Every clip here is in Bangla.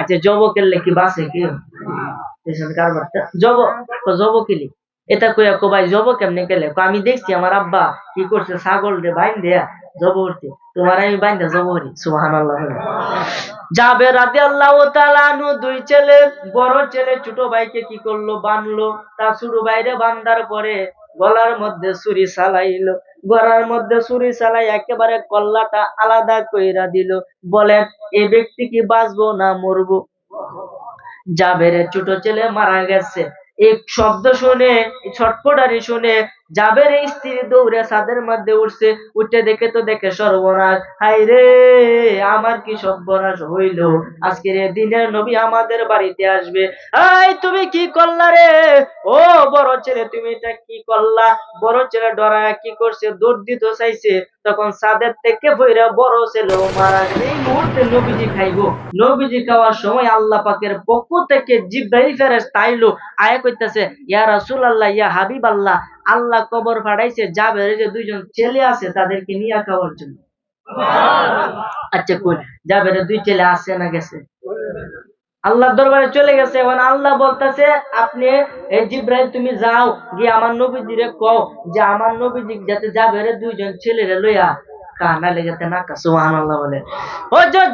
আচ্ছা জব কেলে কি বাসে কি? জব, তো জব কিলি। এটা কইয়া কো, ভাই, জব কেমনে কেলে? আমি দেখছি আমার আব্বা কি করছে, ছাগল রে বাইন দেয়া জব করতে। তোমার আমি বাইন্দা জব করি। সুবহানাল্লাহ। জাবের রাদিয়াল্লাহু তাআলা আনহু দুই ছেলে, বড় ছেলে, ছোট ভাইকে কি করল, বানলো। তা ছোট ভাইরে বান্দার পরে গলার মধ্যে ছুরি চালাইল। গলার মধ্যে ছুরি চালাই একেবারে কল্লাটা আলাদা কইরা দিল। বলেন এ ব্যক্তি কি বাঁচবো না মরবো? জাবেরের ছোট ছেলে মারা গেছে। এই শব্দ শুনে, ছটফটারি শুনে জাবের স্ত্রী দৌড়ে ছাদের মধ্যে উঠছে, উঠে দেখে তো দেখে সর্বনাশ। হাই রে, আমার কি সর্বনাশ হইল? আজকের এই দিনের নবী আমাদের বাড়িতে আসবে। এই তুমি কি করলা রে? ও বড় ছেলে, তুমি এটা কি করলা? বড় ছেলে ডরায় কি করছে? দৌড় দিতে চাইছে। তখন সাদের থেকে বইরা বড় ছেলে মারা এই মুহূর্তে নবীজি খাইবো। নবীজি খাওয়ার সময় আল্লাহ পাকের পক্ষ থেকে জিব্রাইল ফেরেশতা আইলো। আয়া কইতাছে, ইয়া রাসূলুল্লাহ, ইয়া হাবিব আল্লাহ আল্লাহ কবর ফাড়াইছে যাবে যে দুইজন ছেলে আছে তাদেরকে নিয়ে খাওয়ার জন্য। আচ্ছা কই? যাবে দুই ছেলে আছে না গেছে? আল্লাহর দরবারে চলে গেছে। এখন আল্লাহ বলতেছে আপনি জিব্রাইল তুমি যাও গিয়ে আমার নবীজিরে কও যে আমার নবীজি যাতে যাবে রে দুইজন ছেলেরে লইয়া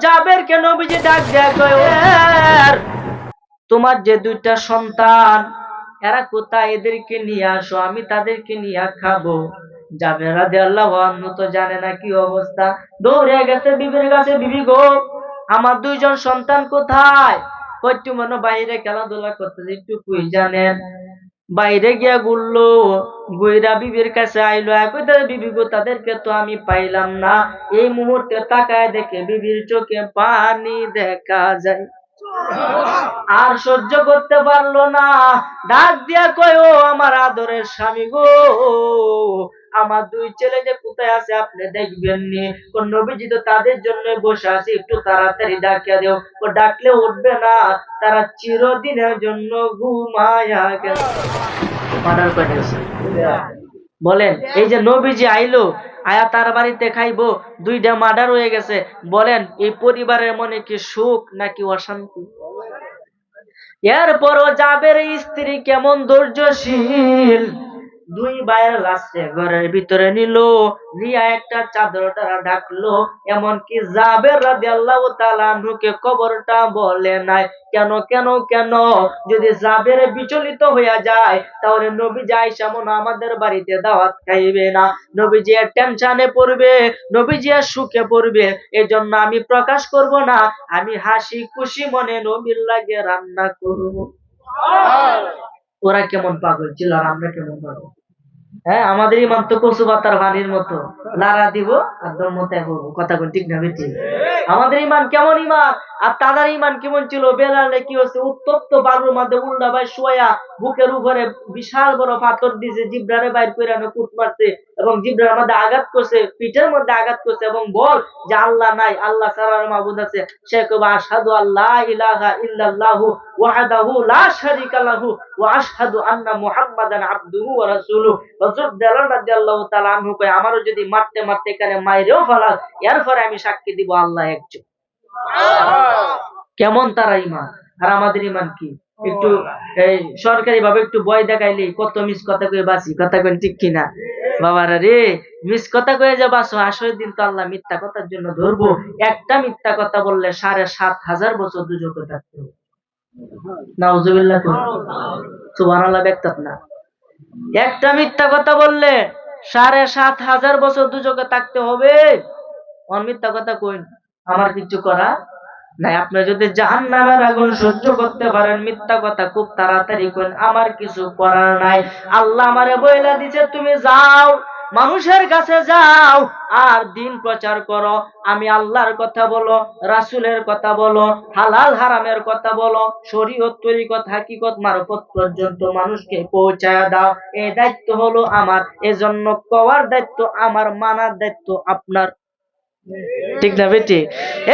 জাবের কে নবীজি ডাক দেয়া কয় "ও এর, তোমার যে দুইটা সন্তান এরা কোথায়? এদেরকে নিয়ে আসো, আমি তাদেরকে নিয়ে খাব। জানে না কি অবস্থা। দৌড়ে গেছে বিবির কাছে, বিবি গো, আমার দুইজন সন্তান কোথায়? মনে বাইরে খেলাধুলা করতেছে, একটু জানেন? বাইরে গিয়া গুললো গুইরা বিবির কাছে আইলো বিবি গো, তাদেরকে তো আমি পাইলাম না। এই মুহূর্তে তাকায় দেখে বিবির চোখে পানি দেখা যায়। আর সহ্য করতে পারল না। ডাক দিয়া কয় ও আমার আদরের স্বামী গো আমার দুই ছেলে যে কোথায় আছে আপনি দেখবেন নি। কোন নবীজি তো তাদের জন্য বসে আছে একটু তাড়াতাড়ি ডাকিয়া দেও। ও ডাকলে উঠবে না তারা চিরদিনের জন্য ঘুমায়া গেল। বলেন এই যে নবীজি আইলো আয়া তার বাড়িতে খাইবো, দুইটা মার্ডার হয়ে গেছে। বলেন, এই পরিবারের মনে কি সুখ নাকি অশান্তি? এরপরও জাবের স্ত্রী কেমন ধৈর্যশীল? দুই ভাইয়ের লাশে ঘরের ভিতরে নিল নিয়া একটা চাদর দ্বারা ঢাকলো। এমনকি জাবের রাদি আল্লাহ তালানুকে কবরটা বলে নাই। কেন কেন কেন? যদি জাবের বিচলিত হইয়া যায় তাহলে নবীজি আইসা মনে হয় আমাদের বাড়িতে দাওয়াত খাইবে না। নবীজি টেনশনে পড়বে নবীজি সুখে পড়বে। এই জন্য আমি প্রকাশ করব না আমি হাসি খুশি মনে নবীর লাগে রান্না করব। ওরা কেমন পাগল ছিল আর আমরা কেমন পাগল? হ্যাঁ আমাদের ইমান তো কচু পাতার পানির মতো। লারা দিব আর দমতায় করব কথা কোন ঠিক না ঠিক। আমাদের ইমান কেমন ইমান? আর তাদের ইমান কেমন ছিল? বেলালে কি হচ্ছে উত্তপ্ত বালুর মধ্যে উল্টা ভাই শোয়া বুকের উপরে বিশাল বড় পাথর দিছে জিব্রারে বাইর করে কুট মারছে। এবং জিব্রার মধ্যে আঘাত করছে, পিঠের মধ্যে আঘাত করছে এবং বল যে আল্লাহ নাই, আল্লাহ ছাড়ার মাবুদ আছে। সে কবে আশহাদু আল্লাহ ইলাহা লা শারীকা লাহু ওয়া আশহাদু আন্না মুহাম্মাদান আবদুহু ওয়া হযরত রাদিয়াল্লাহু তাআলা আনহু আমারও যদি মারতে মারতে এখানে মাইরেও ফেলাস, এরপরে আমি সাক্ষী দিব আল্লাহ একজন। কেমন তারা ইমান আর আমাদের ইমান কি? একটু, এই সরকারি ভাবে একটু বয় দেখাইলে কত মিস কথা কয়ে বাঁচি, কথা কই ঠিক কিনা? বাবারা রে মিস কথা কয়ে যা বাঁচো আসলে দিন তো আল্লাহ মিথ্যা কথার জন্য ধরবো। একটা মিথ্যা কথা বললে সাড়ে সাত হাজার বছর ব্যক্তাত না। একটা মিথ্যা কথা বললে সাড়ে সাত হাজার বছর থাকতে হবে। অন মিথ্যা কথা আমার কিছু করা নাই, আপনি যদি জাহান নামের আগুন সহ্য করতে পারেন, মিথ্যা কথা খুব তাড়াতাড়ি করেন আমার কিছু করার নাই। আল্লাহ আমারে বইলা দিছে, তুমি যাও, মানুষের কাছে যাও, আর দিন প্রচার করো। আমি আল্লাহর কথা বলো, রাসুলের কথা বলো, হালাল হারামের কথা বলো, শরীয়ত তরিকত হাকিকত মারফত পর্যন্ত মানুষকে পৌঁছায় দাও। এই দায়িত্ব হলো আমার, এজন্য কওয়ার দায়িত্ব আমার, মানার দায়িত্ব আপনার। ঠিক না বেটি?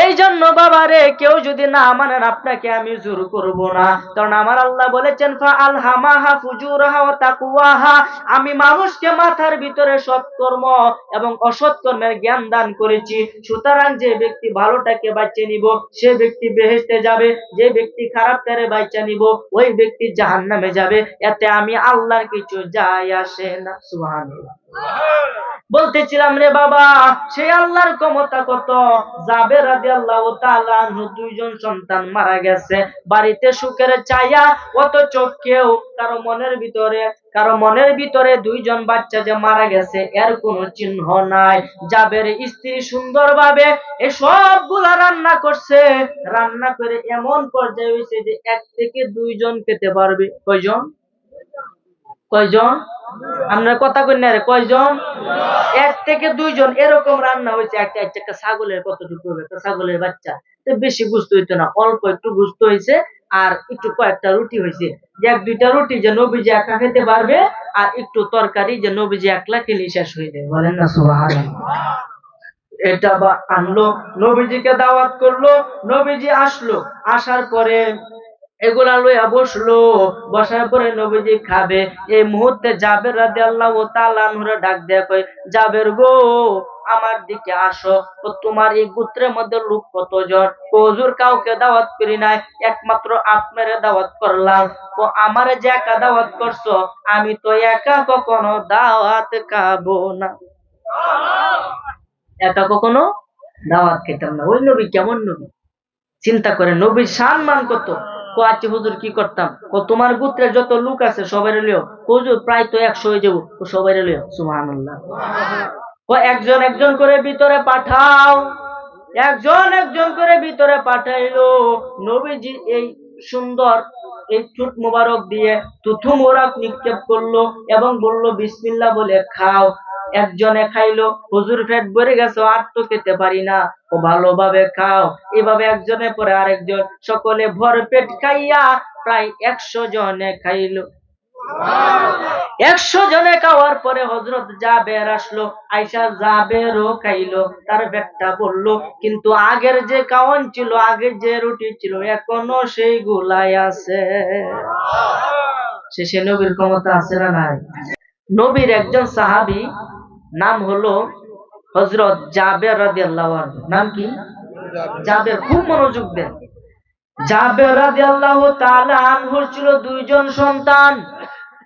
এই জন্য বাবা রে কেউ যদি না মানেন আপনাকে আমি জোর করব না। কারণ আমার আল্লাহ বলেছেন আমি মানুষকে মাথার ভিতরে সৎকর্ম এবং অসৎ কর্মের জ্ঞান দান করেছি। সুতরাং যে ব্যক্তি ভালোটাকে বাঁচিয়ে নিব, সে ব্যক্তি বেহেশতে যাবে। যে ব্যক্তি খারাপটারে বাঁচিয়ে নিব, ওই ব্যক্তি জাহান্নামে যাবে। এতে আমি আল্লাহর কিছু যায় আসে না। সুবহানাল্লাহ। বলতেছিলাম, রে বাবা সেই আল্লাহর ক্ষমতা কত? যাবে রাজি আল্লাহ দুইজন সন্তান মারা গেছে। বাড়িতে সুখের ছায়া, অথচ কেউ কারও মনের ভিতরে, কারও মনের ভিতরে দুইজন বাচ্চা যে মারা গেছে, এর কোনো চিহ্ন নাই। যাবের স্ত্রী সুন্দরভাবে এই সবগুলা রান্না করছে। রান্না করে এমন পর্যায়ে হয়েছে যে এক থেকে দুইজন খেতে পারবে। কয়জন? কয়জন? আপনার কথা না রে, কয়জন? এক থেকে দুইজন, এরকম রান্না হয়েছে। একটা একটা ছাগলের কতটুকু হবে? একটা ছাগলের বাচ্চা। বেশি গুস্ত হইতো না, অল্প একটু গুস্ত হয়েছে আর একটু কয়েকটা রুটি হয়েছে এক, দুইটা রুটি যে নবীজি একা খেতে পারবে আর একটু তরকারি যে নবীজি একলা খেলে শেষ হয়ে যায়। বলেন না, সুবহানাল্লাহ। এটা বা আনলো, নবীজিকে দাওয়াত করল, নবীজি আসলো। আসার পরে এগুলা লইয়া বসল। বসার পরে নবীজি খাবে। এই মুহূর্তে জাবের রাদি আল্লাহ ও তালানহুরে ডাক দেয়া কয়, জাবের গো, আমার দিকে আসো। তো তোমার এই গোত্রের মধ্যে লোক কতজন? হুজুর, কাউকে দাওয়াত করি নাই। একমাত্র আপনারে দাওয়াত করলাম। তো আমারে যে একা দাওয়াত করছ, আমি তো একা কখনো দাওয়াত খাব না। একা কখনো দাওয়াত খেতাম না। ওই নবী কেমন নবী? চিন্তা করে নবীর সম্মান কত? আচ্ছা হুজুর কি করতাম? তোমার গোত্রের যত লোক আছে সবাই হুজুর, প্রায় তো একশো হয়ে যাব ও সবাই ও একজন একজন করে ভিতরে পাঠাও। একজন একজন করে ভিতরে পাঠাইলো। নবীজি এই সুন্দর, এই চুট মুবারক দিয়ে তুথু মোরাক নিক্ষেপ করল এবং বলল, বিসমিল্লাহ বলে, খাও। একজনে খাইলো, হুজুর পেট ভরে গেছে আর তো খেতে পারি না। ও ভালোভাবে খাও। এভাবে একজনে পরে আরেকজন, সকলে ভর পেট খাইয়া প্রায় একশো জনে খাইলো। একশো জনে খাওয়ার পরে হজরত জাবের আসলো। আইসা জাবেরও খাইলো, তার পেটটা বলল কিন্তু আগের যে কাওয়ান ছিল, আগের যে রুটি ছিল, এখনও সেই গুলাই আছে। সে সে নবীর ক্ষমতা আছে না নাই? নবীর একজন সাহাবি নাম হলো হজরত জাবের রাজি আল্লাহ নাম কি? জাবের। খুব মনোযোগ দেন। জাবের আল্লাহ তার আনহুর ছিল দুইজন সন্তান।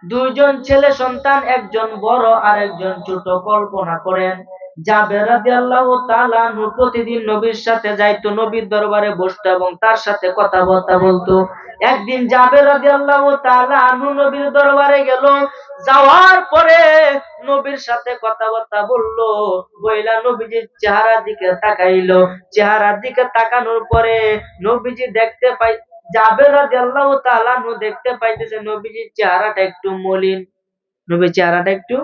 দুইজন ছেলে সন্তান, একজন বড় আর একজন ছোট। কল্পনা করেন জাবের রাদিয়াল্লাহু তাআলা প্রতিদিন নবীর সাথে যাইতো, নবীর দরবারে বসতো এবং তার সাথে কথাবার্তা বলতো। একদিন জাবের রাদিয়াল্লাহু তাআলা নবীর দরবারে গেল, যাওয়ার পরে নবীর সাথে কথাবার্তা বলল, বইলা নবীজির চেহারার দিকে তাকাইলো। চেহারার দিকে তাকানোর পরে নবীজি দেখতে পাই, জাবের রাদিয়াল্লাহু তাআলা আনহু দেখতে পাইতেছে নবীজির চেহারাটা একটু মলিন। নবীর চেহারাটা একটু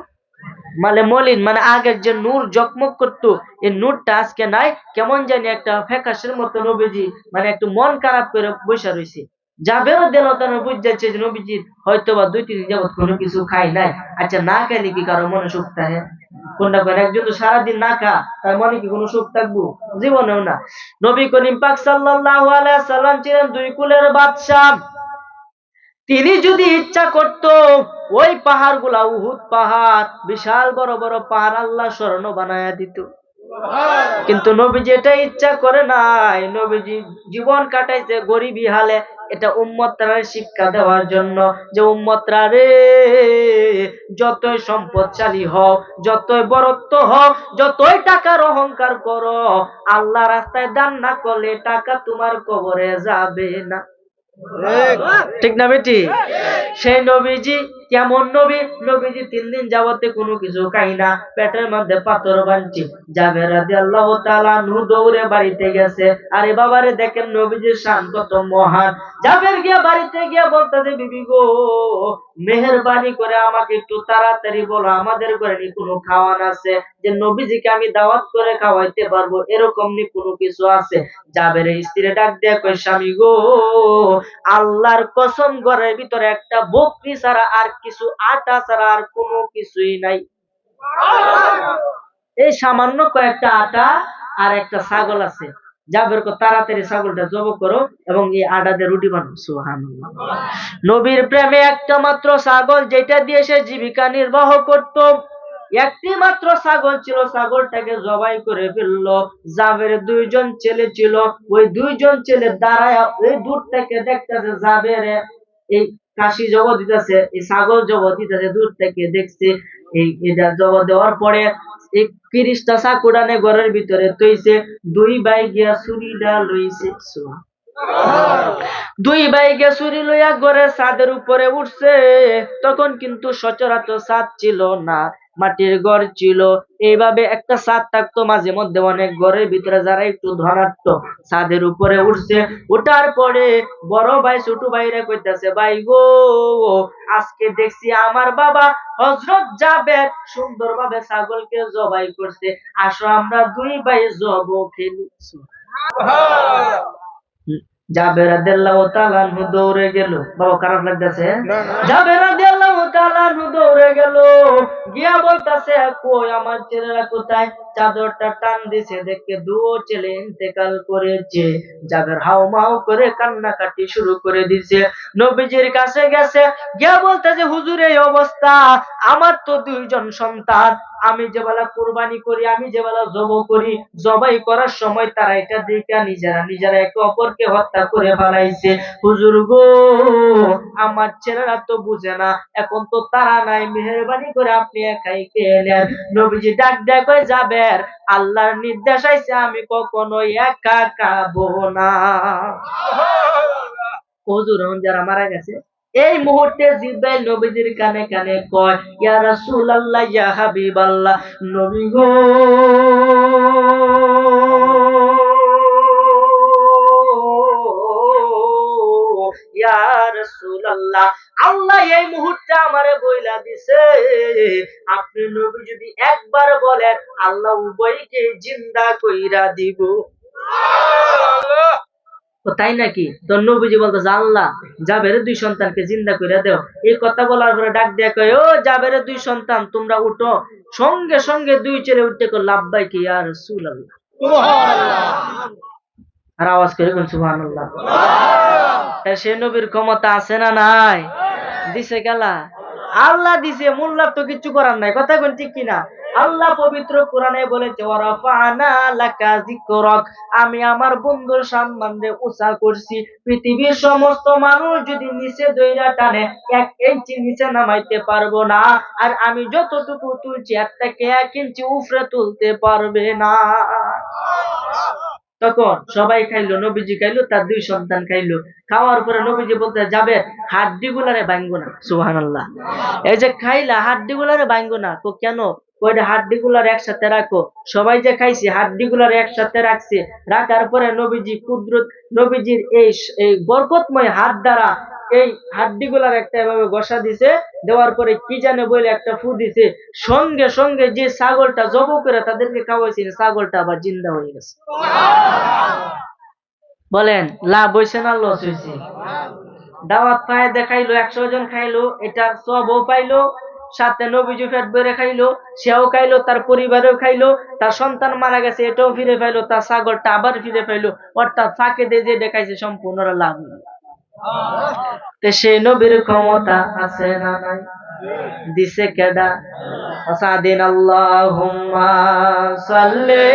মানে মলিন মানে আগের যে নূর জকমক করতো, এই নূরটা আজকে নাই। কেমন জানি একটা ফ্যাকাশের মতো নবীজি মানে একটু মন খারাপ করে বসে রয়েছে যাবেরও দেন তার বুঝাচ্ছে যে নবীজি হয়তো বা দুই, তিন যাবত কোনো কিছু খাই নাই। আচ্ছা না খাইলে কি কারও মনে সুখ থাকে? কোনটা করে একজন তো সারাদিন না খা, তার মনে কি কোনো সুখ থাকব? জীবনেও না। নবী করিম পাক সাল্লাল্লাহু আলাইহি সাল্লাম ছিলেন দুই কুলের বাদশা তিনি যদি ইচ্ছা করত ওই পাহাড়গুলা উহুদ পাহাড় বিশাল বড় বড় পাহাড় আল্লাহ স্বর্ণ বানায়া দিত। কিন্তু নবীজি এটা ইচ্ছা করে নাই। নবীজি জীবন কাটাইছে গরিবী হালে। এটা উম্মতরা শিক্ষা দেওয়ার জন্য যে উম্মতরা রে যতই সম্পদশালী হও যতই বরত্ব হও যতই টাকার অহংকার করো আল্লাহ রাস্তায় দান না করলে টাকা তোমার কবরে যাবে না। ঠিক না বেটি? সেই নবীজি কেমন নবী, নবীজি তিন দিন যাবতে কোনো কিছু খাই না। পেটের মধ্যে পাথর বানছি যাবে রাজি আল্লাহ তালা নু দৌড়ে বাড়িতে গেছে। আরে বাবারে, দেখেন নবীজির শান কত মহান। যাবের গিয়া বাড়িতে গিয়া বলতেছে, বিবি গো, মেহরবানি করে আমাকে একটু তাড়াতাড়ি বলো, আমাদের ঘরে নি কোনো খাওয়ান আছে? যে নবীজিকে আমি দাওয়াত করে খাওয়াইতে পারব, এরকম নি কোনো কিছু আছে? যাবের স্ত্রী ডাক দেয়া কই স্বামী গো, আল্লাহর কসম ঘরের ভিতরে একটা বকরি ছাড়া আর কিছু, আটা ছাড়া আর কোনো কিছুই নাই। এই সামান্য কয়েকটা আটা আর একটা ছাগল আছে। জাবের কো তাড়াতাড়ি ছাগলটা জব করো এবং এই দিয়ে রুটি বানাও। সুবহানাল্লাহ। নবীর প্রেমে একটা মাত্র ছাগল, যেটা দিয়ে সে জীবিকা নির্বাহ করত। একটি মাত্র ছাগল ছিল, ছাগলটাকে জবাই করে ফেলল। জাবের দুইজন ছেলে ছিল। ওই দুইজন ছেলে দাঁড়ায় ওই দূর থেকে দেখতেছে জাবের। এই কাশি জগৎ দিতেছে, এই ছাগল জগৎ দিতেছে দূর থেকে দেখছে এই এটা জগৎ দেওয়ার পরে এই তিরিশটা সাকুডানে ঘরের ভিতরে তৈছে দুই ভাই গিয়া চুরি লইছে। দুই ভাই গিয়া ছুরি লইয়া ঘরের সাদের উপরে উঠছে, তখন কিন্তু সচরাচর ছাদ ছিল না মাটির ঘর ছিল। এইভাবে একটা ছাদ থাকতো মাঝে মধ্যে অনেক ঘরের ভিতরে যারা একটু ধনাট্য ছাদের উপরে উঠছে। ওঠার পরে বড় ভাই ছোট ভাইরা কইতাছে ভাই গো আজকে দেখছি আমার বাবা হজরত যাবে সুন্দরভাবে ছাগলকে জবাই করছে। আসো আমরা দুই ভাই জব খেলি জাবের দৌড়ে গেল। বাবা খারাপ লাগতেছে? জাবের উড়ে দৌড়ে গেল। গিয়া বলতাছে কই আমার ছেলেরা কোথায়? চাদরটা টান দিছে, দেখে দুও ছেলে ইন্তেকাল করেছে। জাবের হাও মাও করে কান্নাকাটি শুরু করে দিছে। নবীজির কাছে গেছে, গিয়া বলতেছে, হুজুর, এই অবস্থা। আমার তো দুইজন সন্তান। আমি যে বেলা কোরবানি করি, আমি যে বেলা জব করি, জবাই করার সময় তারা এটা দেখা নিজেরা নিজেরা একে অপরকে হত্যা করে ফেলাইছে। হুজুর গো, আমার ছেলেরা তো বুঝে না, এখন তো তারা নাই, মেহরবানি করে আপনি একাই খেয়ে নেন নবীজি ডাক দেখ যাবে? আল্লাহর নির্দেশ আইছে আমি কখনো একা খাব না। হুজুর যারা মারা গেছে, এই মুহূর্তে জিব্রাইল নবীজির কানে কানে কয়, ইয়া রাসূলুল্লাহ, ইয়া হাবিবাল্লাহ, নবী গো। ইয়া রাসূলুল্লাহ এই মুহূর্তে আমারে বইলা দিছে। আপনি নবী যদি একবার বলেন, আল্লাহ উভয়কে জিন্দা কইরা দিব। তাই নাকি? তোর নবীজি বলতো আল্লাহ জাবের দুই সন্তানকে জিন্দা করে দেও। এই কথা বলার পরে ডাক দেয়া কয়, ও জাবের দুই সন্তান, তোমরা উঠো। সঙ্গে সঙ্গে দুই ছেলে উঠতে কর লাভবাই কি আর সুল আর আওয়াজ করে সুবহান আল্লাহ! সে নবীর ক্ষমতা আছে না নাই? দিছে গেলা আল্লাহ দিছে মোল্লার তো কিছু করার নাই। কথা কোন ঠিক কিনা? আল্লাহ পবিত্র কোরআনে বলেছে আমি আমার বন্ধুর সম্বন্ধে উঁচা করছি। পৃথিবীর সমস্ত মানুষ যদি নিচে দইরা টানে এক ইঞ্চি নিচে নামাইতে পারব না। আর আমি যতটুকু তুলছি এর থেকে এক ইঞ্চি উপরে তুলতে পারবে না। তখন সবাই খাইলো, নবীজি খাইলো, তার দুই সন্তান খাইলো। খাওয়ার পরে নবীজি বলতে, যাবে, হাড্ডি গুলারে ভাঙ্গো না। সুহান এই যে খাইলা, হাড্ডি গুলারে ভাঙ্গো না। তো কেন? কয়টা হাড্ডি গুলার একসাথে রাখো। সবাই যে খাইছে হাড্ডি গুলার একসাথে রাখছে। রাখার পরে নবীজি কুদরত, নবীজির এই বরকতময় হাত দ্বারা এই হাড্ডি গুলার একটা এভাবে ঘষা দিছে। দেওয়ার পরে কি জানে বলে একটা ফু দিছে। সঙ্গে সঙ্গে যে ছাগলটা জব করে তাদেরকে খাওয়াইছে ছাগলটা আবার জিন্দা হয়ে গেছে। বলেন, লাভ হয়েছে না লস হয়েছে দাওয়াত পায়ে দেখাইলো, একশো জন খাইলো, এটা সবও পাইলো। সাথে নবীজু ফেট বেড়ে খাইলো সেও খাইলো তার পরিবারেও খাইলো তার সন্তান মারা গেছে এটাও ফিরে পাইলো তার ছাগলটা আবার ফিরে পাইলো অর্থাৎ ফাঁকে দিয়ে যে দেখাইছে সম্পূর্ণ লাভ হইলো। তো সে নবীর ক্ষমতা আছে না নাই দিছে কেডা আসাদিন আল্লাহুম্মা সাল্লি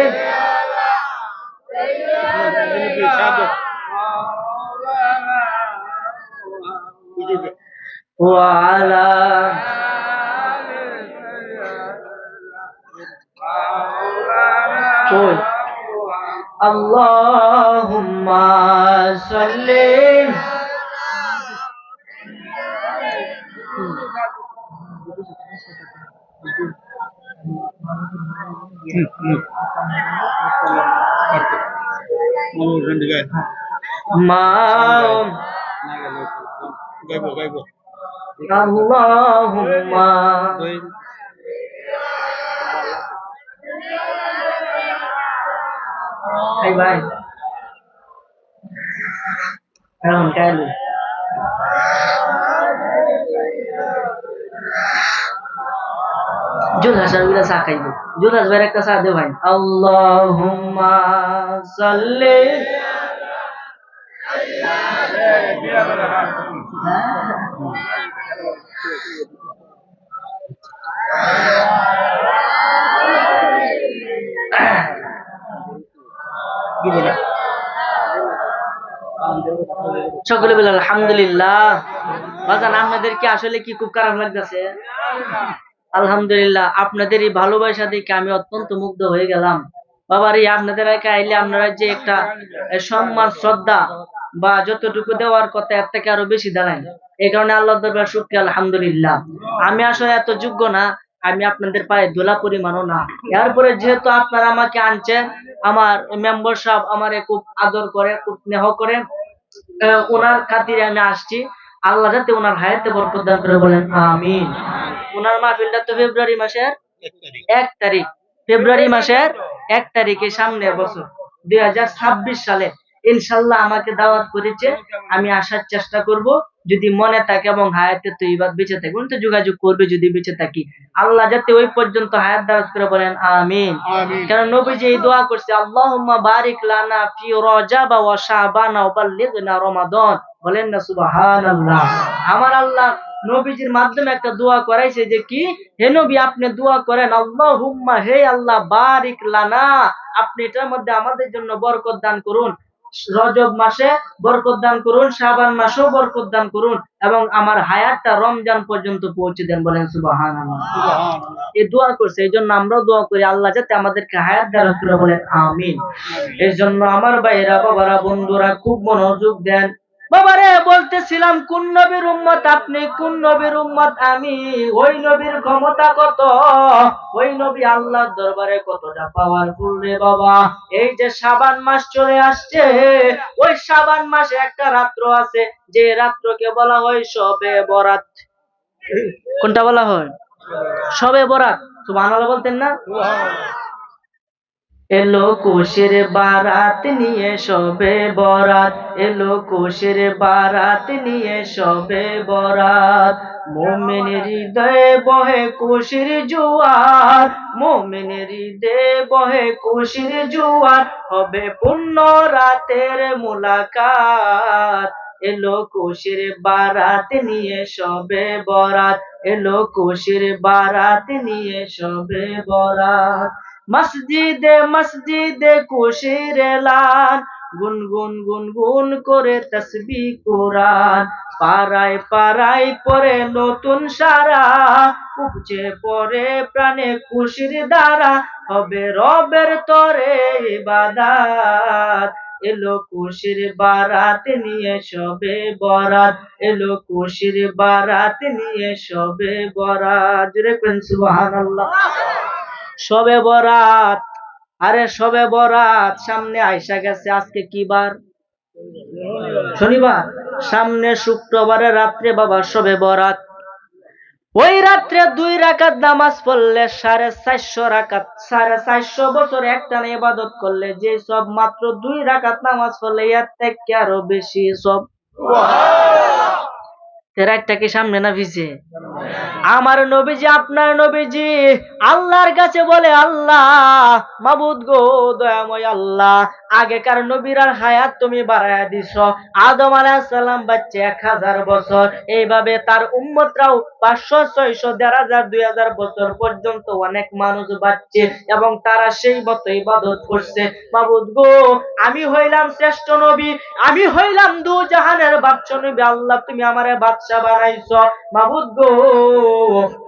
وعلى কই আল্লাহুম্মা সাল্লি। মা গাইবো গাইবো। hay bay जो Kelly जुलस रविला साकायचे जुलस वेळ कसा दे भाई अल्लाहुम्मा সকলে বলে? আলহামদুলিল্লাহ। বাজান, আপনাদেরকে আসলে কি খুব খারাপ লাগতেছে? আলহামদুলিল্লাহ আপনাদের এই ভালোবাসা দেখে আমি অত্যন্ত মুগ্ধ হয়ে গেলাম। বাবার এই আপনাদের আইলে আপনারা যে একটা সম্মান, শ্রদ্ধা বা যতটুকু দেওয়ার কথা, এর থেকে আরও বেশি দাঁড়ায়। এই কারণে আল্লাহ দরবার শুক্রিয়া, আলহামদুলিল্লাহ। আমি আসলে এত যোগ্য না আমি আপনাদের পায়ে দোলা পরিমাণও না। এরপরে যেহেতু আপনারা আমাকে আনছেন আমার মেম্বার সাহেব আমারে খুব আদর করে খুব স্নেহ করে আহ, ওনার খাতিরে আমি আসছি। আল্লাহ যাতে ওনার হায়াতে বরকত দান করে বলেন আমিন। ওনার মাহফিলটা তো ফেব্রুয়ারি মাসের এক তারিখ। ফেব্রুয়ারি মাসের এক তারিখে সামনের বছর দুই হাজার ছাব্বিশ সালে। ইনশাল্লাহ আমাকে দাওয়াত করেছে আমি আসার চেষ্টা করব। যদি মনে থাকে এবং হায়াতে তো ইবাদ বেঁচে থাকে উনি তো যোগাযোগ করবে যদি বেঁচে থাকি। আল্লাহ যাতে ওই পর্যন্ত হায়াত দাওয়াত করে বলেন আমিন। কারণ নবীজি এই দোয়া করছে আল্লাহুম্মা বারিক লানা ফি রজাব ওয়া শাবান ওয়া বাল্লিগনা রমাদান। বলেন না সুবহানাল্লাহ। আমার আল্লাহ নবীজির মাধ্যমে একটা দোয়া করাইছে যে কি হে নবী আপনি দোয়া করেন আল্লাহুম্মা হে আল্লাহ বারিক লানা আপনি এটার মধ্যে আমাদের জন্য বরকত দান করুন। রজব মাসে বরকত দান করুন শাবান মাসেও বরকত দান করুন এবং আমার হায়াতটা রমজান পর্যন্ত পৌঁছে দেন বলেন সুবাহান এই দোয়া করছে এই জন্য আমরাও দোয়া করি আল্লাহ যাতে আমাদেরকে হায়াত দ্বারা করে বলেন আমিন। এই জন্য আমার ভাইয়েরা বাবারা বন্ধুরা খুব মনোযোগ দেন। বাবারে, বলতেছিলাম, কোন নবীর উম্মত আপনি, কোন নবীর উম্মত আমি? ওই নবীর ক্ষমতা কত? ওই নবী আল্লাহর দরবারে কতটা পাওয়ারফুল রে বাবা? এই যে শাবান মাস চলে আসছে, ওই শাবান মাসে একটা রাত্র আছে, যে রাত্রকে বলা হয় সবে বরাত। কোনটা বলা হয়? সবে বরাত। সুবহানাল্লাহ বলতেন না? এলো কোষের বারাত নিয়ে, সবে বরাত। এলো কোষের বারাত নিয়ে, সবে বরাত। মোমেনের হৃদয়ে বহে কোষের জোয়ার। মোমেনের হৃদয়ে বহে কোষের জোয়ার। হবে পুণ্য রাতের মুলাকাত। এলো কোষের বারাত নিয়ে, সবে বরাত। এলো কোষের বারাত নিয়ে, সবে বরাত। মসজিদে মসজিদে কুশির এলান। গুনগুন গুনগুন করে তসবি কোরআন। পাড়ায় পাড়ায় পরে নতুন সারা। উপচে পরে প্রাণে খুশির দ্বারা। হবে রবের তরে ইবাদাত। এলো খুশির বারাত নিয়ে সবে বরাত। এলো খুশির বারাত নিয়ে সবে বরাত। সুবহানাল্লাহ। সবে বরাত। আরে সবে বরাত, সামনে আইসা গেছে আজকে কি বার? শনিবার। সামনে শুক্রবারে রাত্রে বাবা সবে বরাত। ওই রাত্রে দুই রাকাত নামাজ পড়লে সাড়ে চারশো রাকাত, সাড়ে চারশো বছর একটানা ইবাদত করলে যে সব মাত্র দুই রাকাত নামাজ পড়লে এর থেকে আরও বেশি সব। একটা কি সামনে না আমার নবীজি, আপনার নবীজি, আল্লাহর কাছে বলে, আল্লাহ, মাবুদ গো, দয়াময় আল্লাহ, আগেকার নবীর আর হায়াত তুমি দিছ। আদম বাচ্চা এক হাজার বছর, এইভাবে তার উম্মতরাও পাঁচশো, ছয়শো, দেড় হাজার, দুই হাজার বছর পর্যন্ত অনেক মানুষ বাচ্চে এবং তারা সেই মতো ইবাদত করছে। মাবুদ গো, আমি হইলাম শ্রেষ্ঠ নবী, আমি হইলাম দু জাহানের বাচ্চা নবী। আল্লাহ, তুমি আমারে বাচ্চা বানাইছ। মাবুদ গো,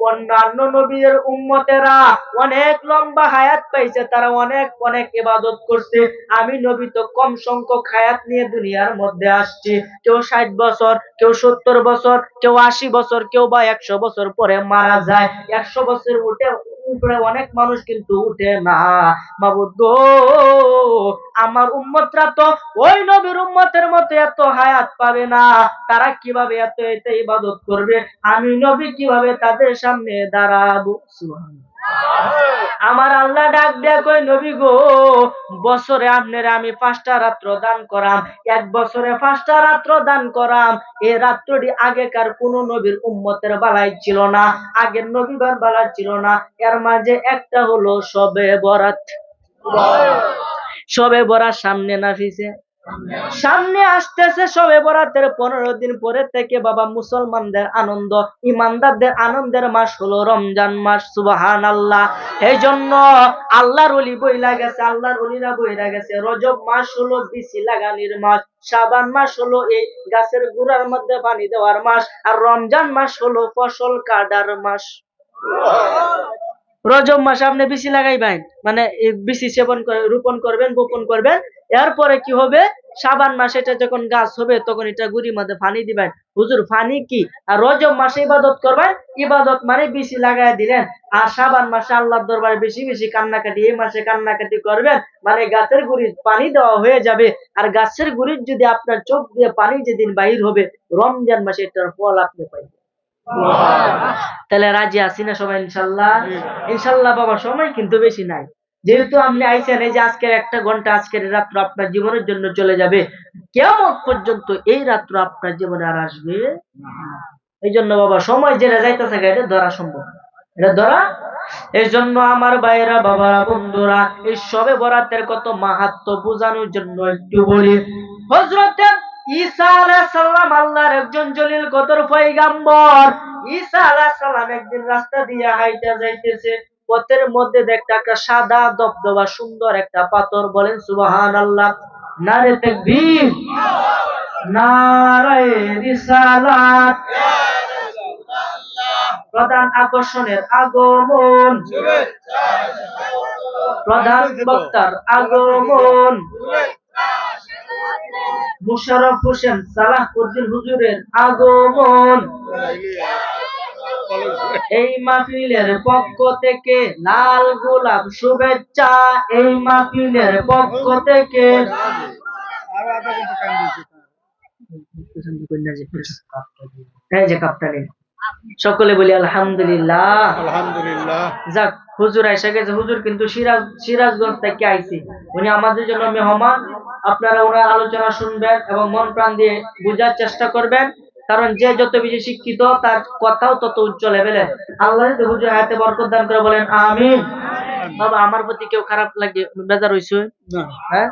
অন্যান্য নবীর উম্মতেরা অনেক লম্বা হায়াত পাইছে, তারা অনেক অনেক ইবাদত করছে। আমি নবী তো কম সংখ্যক হায়াত নিয়ে দুনিয়ার মধ্যে আসছি। কেউ ষাট বছর, কেউ সত্তর বছর, কেউ আশি বছর, কেউ বা একশো বছর পরে মারা যায়। একশো বছর উঠে উপরে অনেক মানুষ কিন্তু উঠে, না, মাবুদ গো, আমার উম্মতরা তো ওই নবীর উম্মতের মতো এত হায়াত পাবে না। তারা কীভাবে এত, এতে ইবাদত করবে? আমি নবী কীভাবে তাদের সামনে দাঁড়াবো? সুবহানাল্লাহ। আমার আল্লাহ ডাক দেয়া কই নবী গো বছরে আপনার আমি পাঁচটা রাত্র দান করাম এক বছরে পাঁচটা রাত্র দান করাম। এই রাত্রটি আগেকার কোন নবীর উম্মতের বালাই ছিল না আগের নবীবার বালাই ছিল না। এর মাঝে একটা হলো সবে বরাত। সবে বরাত সামনে না ফিসে সামনে আসতেছে সবে বরাতের পনেরো দিন পরে থেকে বাবা মুসলমানদের আনন্দ, ইমানদারদের আনন্দের মাস হলো রমজান মাস সুবাহান আল্লাহ এই জন্য আল্লাহর অলি বইলা গেছে, আল্লাহর অলিরা বইরা গেছে, রজব মাস হলো বিসি লাগানির মাস সাবান মাস হলো এই গাছের গুড়ার মধ্যে পানি দেওয়ার মাস, আর রমজান মাস হলো ফসল কাটার মাস। রজব মাসে আপনি বিসি লাগাইবেন মানে বিসি সেবন রোপণ করবেন, বপন করবেন, এরপরে কি হবে? সাবান মাসে এটা যখন গাছ হবে, তখন এটা গুড়ির মধ্যে পানি দিবেন। হুজুর পানি কি? আর রজব মাসে ইবাদত করবেন, ইবাদত মানে বিসি লাগাই দিলেন। আর সাবান মাসে আল্লাহর দরবারে বেশি বেশি কান্নাকাটি, এই মাসে কান্নাকাটি করবেন মানে গাছের গুড়ির পানি দেওয়া হয়ে যাবে। আর গাছের গুড়ির যদি আপনার চোখ দিয়ে পানি যেদিন বাহির হবে, রমজান মাসে এটার ফল আপনি পাইবেন। তাহলে রাজি আছি না সবাই, ইনশাল্লাহ? ইনশাল্লাহ বাবা, সময় কিন্তু বেশি নাই। যেহেতু আপনি আইছেন, এই যে আজকের একটা ঘণ্টা, আজকের রাত্র আপনার জীবনের জন্য চলে যাবে। কেমন পর্যন্ত এই রাত্র আপনার জীবনে আর আসবে এই জন্য বাবা, সময় যেটা যাইতেছে এটা ধরা সম্ভব এটা ধরা এই জন্য আমার ভাইরা বাবারা, বন্ধুরা, এই সবে বরাতের কত মাহাত্ম বোঝানোর জন্য একটু বলি। হজরতে ঈসা আলাইহিস সালাম আল্লাহর একজন জলিল কদর পয়গাম্বর। ঈসা আলাইহিস সালাম একদিন রাস্তা দিয়ে হাইটা যাইতেছে, পথের মধ্যে দেখতে একটা সাদা দবদবা সুন্দর একটা পাথর, বলেন সুবহানাল্লাহ। নারে তাকবীর। নারায়ে রিসালাত। প্রধান আকর্ষণের আগমন। প্রধান বক্তার আগমন। মুশারফ হোসেন সালাহুদ্দিন হুজুরের আগমন। এই মাহফিলের পক্ষ থেকে লাল গোলাপ শুভেচ্ছা, এই মাহফিলের পক্ষ থেকে। এই যে কাপ্তানি সকলে বলি আলহামদুলিল্লাহ। আলহামদুলিল্লাহ। যাক হুজুর এসে গেছে। হুজুর কিন্তু সিরাজ সিরাজগঞ্জ থেকে আইছি। উনি আমাদের জন্য মেহমান। আপনারা ওনার আলোচনা শুনবেন এবং মন প্রাণ দিয়ে বোঝার চেষ্টা করবেন। কারণ যে যত বেশি শিক্ষিত তার কথাও তত উচ্চ লেভেলের আল্লাহ হুজুর হাতে বরকত দান করে বলেন আমিন। বাবা আমার প্রতি কেউ খারাপ লাগে বেজার হইছে? হ্যাঁ?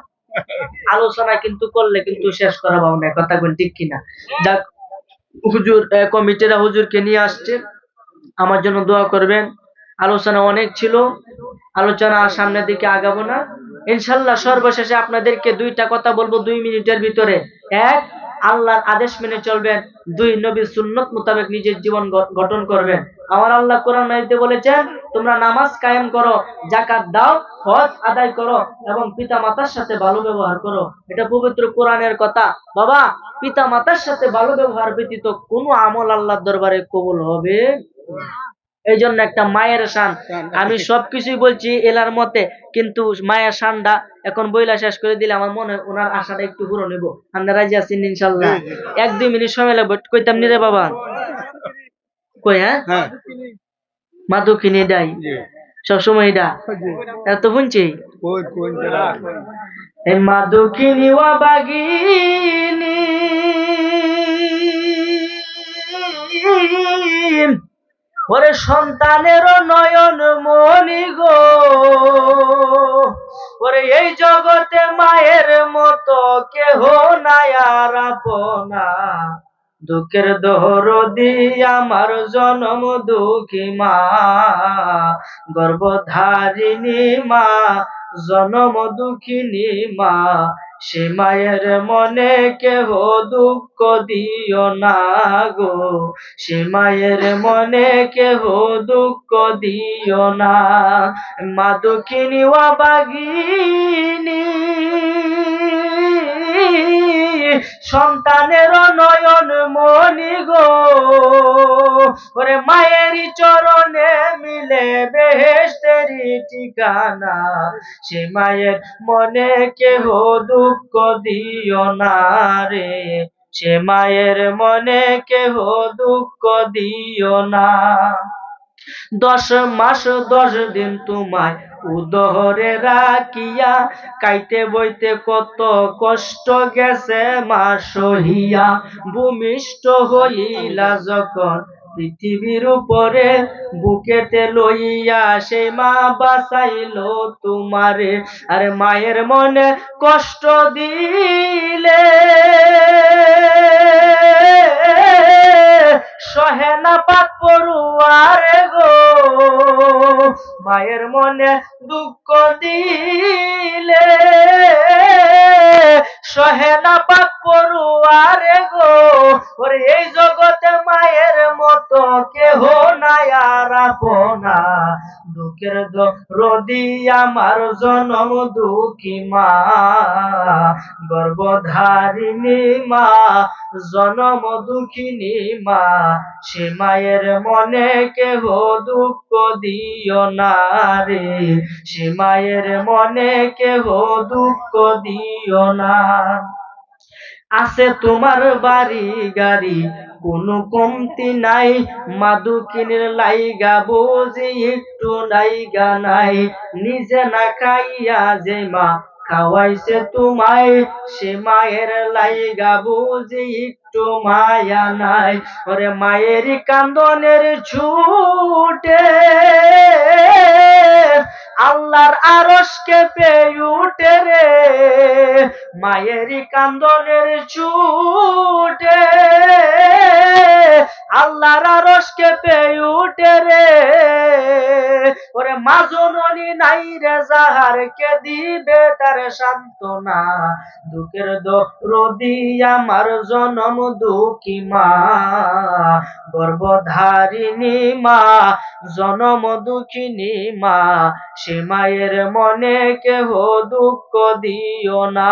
আলোচনা কিন্তু করলে কিন্তু শেষ করা পাবো না কথা কোন ঠিক কিনা? যাক হুজুর কমিটিরা হুজুরকে নিয়ে আসছে। আমার জন্য দোয়া করবেন। আলোচনা অনেক ছিল। আলোচনা সামনের দিকে আগাবো না। ইনশাল্লাহ সর্বশেষে আপনাদেরকে দুইটা কথা বলব দুই মিনিটের ভিতরে। এক আল্লাহর আদেশ মেনে চলবেন, দুই নবীর সুন্নত মোতাবেক নিজের জীবন গঠন করবেন। আমার আল্লাহ কোরআন মাইতে বলেছেন তোমরা নামাজ কায়েম করো জাকাত দাও, হজ আদায় করো এবং পিতা মাতার সাথে ভালো ব্যবহার করো। এটা পবিত্র কোরআনের কথা। বাবা পিতা মাতার সাথে ভালো ব্যবহার ব্যতীত কোনো আমল আল্লাহর দরবারে কবুল হবে? এই জন্য একটা মায়ের শান। আমি সবকিছুই বলছি এলার মতে কিন্তু মায়ের শানটা এখন বইলা শেষ করে দিলে আমার মনে ওনার আশাটা একটু পূরণ হইব। আমরা রাজি আছি ইনশাল্লাহ। এক দুই মিনিট সময় লাগবে কইতাম নি রে বাবা? কই হ্যাঁ? হ্যাঁ। মাদু কিনে দেয় জি। সবসময় এটা এত শুনছি কোন কোন মাদুকিনি ওয়া বাগিনি। ওরে সন্তানের নয়ন মনি গো। ওরে এই জগতে মায়ের মতো কেহ নাই আর আপনা। দুঃখের দহরদি আমার জনম দুঃখী মা। গর্ভধারিণী মা জনম দুঃখিনী মা, সে মায়ের মনে কেহ দুঃখ দিও না গো। সে মায়ের মনে কেহ দুঃখ দিও না। মা দুঃখিনী ও বাগিনী সন্তানের নয়ন মনি গো। ওরে মায়েরই চরণে মিলে বেহেস্তেরি ঠিকানা। সে মায়ের মনে কেহ দুঃখ দিও না রে। সে মায়ের মনে কেহ দুঃখ দিও না। দশ মাস দশ দিন তোমায় উদহরে রাখিয়া কাইতে বইতে কত কষ্ট গেছে মা সহিয়া। ভূমিষ্ঠ হইলা যখন পৃথিবীর উপরে বুকেতে লইয়া সে মা বাঁচাইলো তোমারে। আর মায়ের মনে কষ্ট দিলে সহে না পাক পড়ুয়ারে গো। মায়ের মনে দুঃখ দিলে। সহে না পাক পড়ুয়ারে গো। ওরে এই জগতে মায়ের মতো কেহ নাই আর আপনা। দুঃখের রদি আমার জনম দুঃখী মা। গর্ভধারিণী মা জনম দুঃখিনী মা, সে মায়ের মনে কেহ দুঃখ দিও না রে। সে মায়ের মনে কেহ দুঃখ দিও না। আছে তোমার বাড়ি গাড়ি, কোনো কমতি নাই। মাদুকিনের লাইগা বুঝি একটু নাইগা নাই। নিজে না খাইয়া যে মা খাওয়াইছে তোমায় সে মায়ের লাইগা বুঝি একটু মায়া নাই। ওরে মায়ের কান্দনের ছুটে আল্লাহর আরশকে পেয়ে উঠে রে। মায়ের কান্দনের ছুটে আল্লাহর আরশকে পেয়ে উঠে রে। ওরে মাজননি নাই রে, যাহার কে দিবে তার সান্ত্বনা। দুঃখের রদি আমার জনম দুঃখী মা? গর্ভধারিণী মা, জনম দুঃখিনী মা, সে মায়ের মনে কেহ দুঃখ দিও না।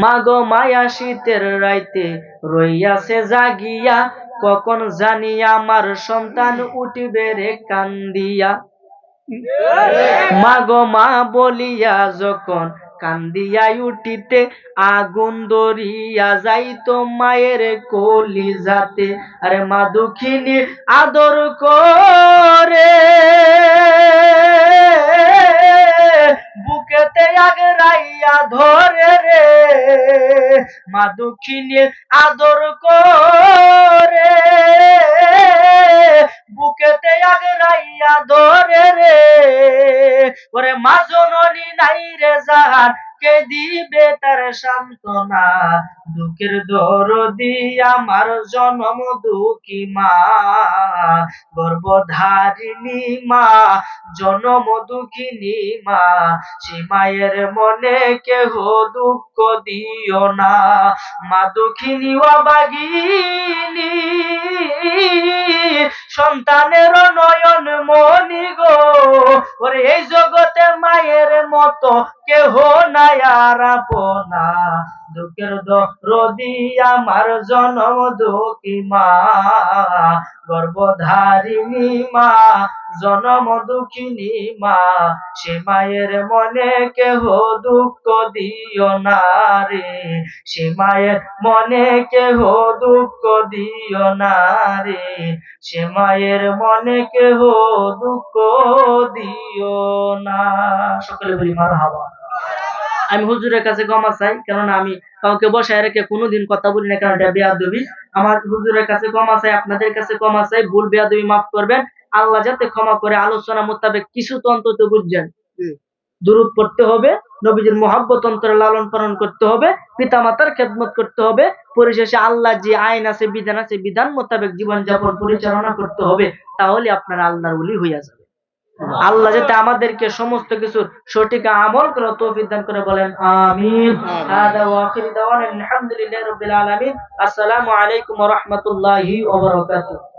মাগো মায়া শীতের রাইতে রইয়াছে জাগিয়া, কখন জানি আমার সন্তান উঠিবে রে কান্দিয়া। মাগো মা বলিয়া যখন কান্দিয়া উঠিতে, আগুন দরিয়া যাইতো মায়ের কলি যাতে আরে মা দুঃখিনী আদর করে। বুকেতে আগরাইয়া ধরে রে। মা দুঃখিনী আদর করে। বুকেতে আগরাইয়া ধরে রে। ওরে মা যাহার কে দিবে তার সান্ত্বনা, দুঃখের দরদি আমার জনম দুঃখী মা। গর্ভধারিণী মা, জনম দুঃখিনী মা, সে মায়ের মনে কেহ দুঃখ দিও না। মা দুঃখিনী অবাগিনী সন্তানের নয়ন মনি গো, ওরে এই জগতে মায়ের মতো কেহ নাই আর দুঃখের আমার জনম দুঃখী মা। গর্ভধারিণী মা, জনম দুঃখিনী মা। সে মায়ের মনে কেহ দুঃখ দিও না রে। সে মায়ের মনে কেহ দুঃখ দিও না রে। সে মায়ের মনে কেহ দুঃখ দিও না। সকলে বলি মার হাওয়া আমি হুজুরের কাছে ক্ষমা চাই কেননা আমি কাউকে বসায় রেখে কোনোদিন কথা বলি না কারণ এটা বেয়াদবি। আমার হুজুরের কাছে ক্ষমা চাই আপনাদের কাছে ক্ষমা চাই ভুল বেয়াদবি মাফ করবেন। আল্লাহ যাতে ক্ষমা করে আলোচনা মোতাবেক কিছু তো অন্তত বুঝছেন। দুরুদ পড়তে হবে নবীজির মহাব্বত অন্তরে লালন পালন করতে হবে পিতা মাতার খেদমত করতে হবে পরিশেষে আল্লাহ যে আইন আছে বিধান আছে বিধান মোতাবেক জীবনযাপন পরিচালনা করতে হবে তাহলে আপনার আল্লাহর উলি হইয়া যাবে আল্লাহ যাতে আমাদেরকে সমস্ত কিছুর সঠিক আমল করে তৌফিক দান করে বলেন আমিন। হাদা ওয়া আখির দাওয়ানা আলহামদুলিল্লাহি রাব্বিল আলামিন। আসসালামু আলাইকুম ওয়া রাহমাতুল্লাহি ওয়া বারাকাতুহু।